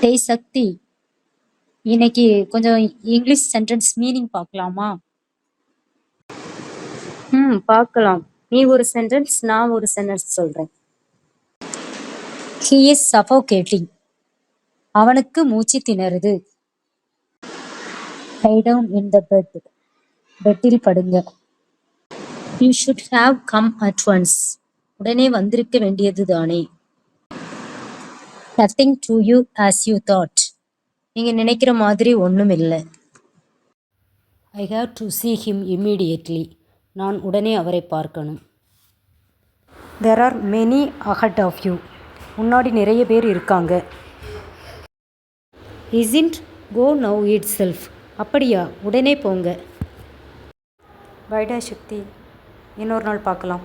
டேய் சக்தி இன்னைக்கு கொஞ்சம் இங்கிலீஷ் சென்டென்ஸ் மீனிங் பார்க்கலாமா? ம் பார்க்கலாம். நீ ஒரு சென்டென்ஸ் நான் ஒரு சென்டென்ஸ் சொல்றேன். ஹி இஸ் சஃபோகேட்டிங் அவனுக்கு மூச்சு திணறுது. லை டவுன் இன் த பெட் பெட்டில் படுங்க. You should have come at once உடனே வந்திருக்க வேண்டியது தானே nothing to you as you thought நீங்க நினைக்கிற மாதிரி ஒன்றும் இல்லை I have to see him immediately. நான் உடனே அவரை பார்க்கணும். There are many ahead of you முன்னாடி நிறைய பேர் இருக்காங்க. Isn't go now itself அப்படியா? உடனே போங்க. பைடா சக்தி. இன்னொரு நாள் பார்க்கலாம்.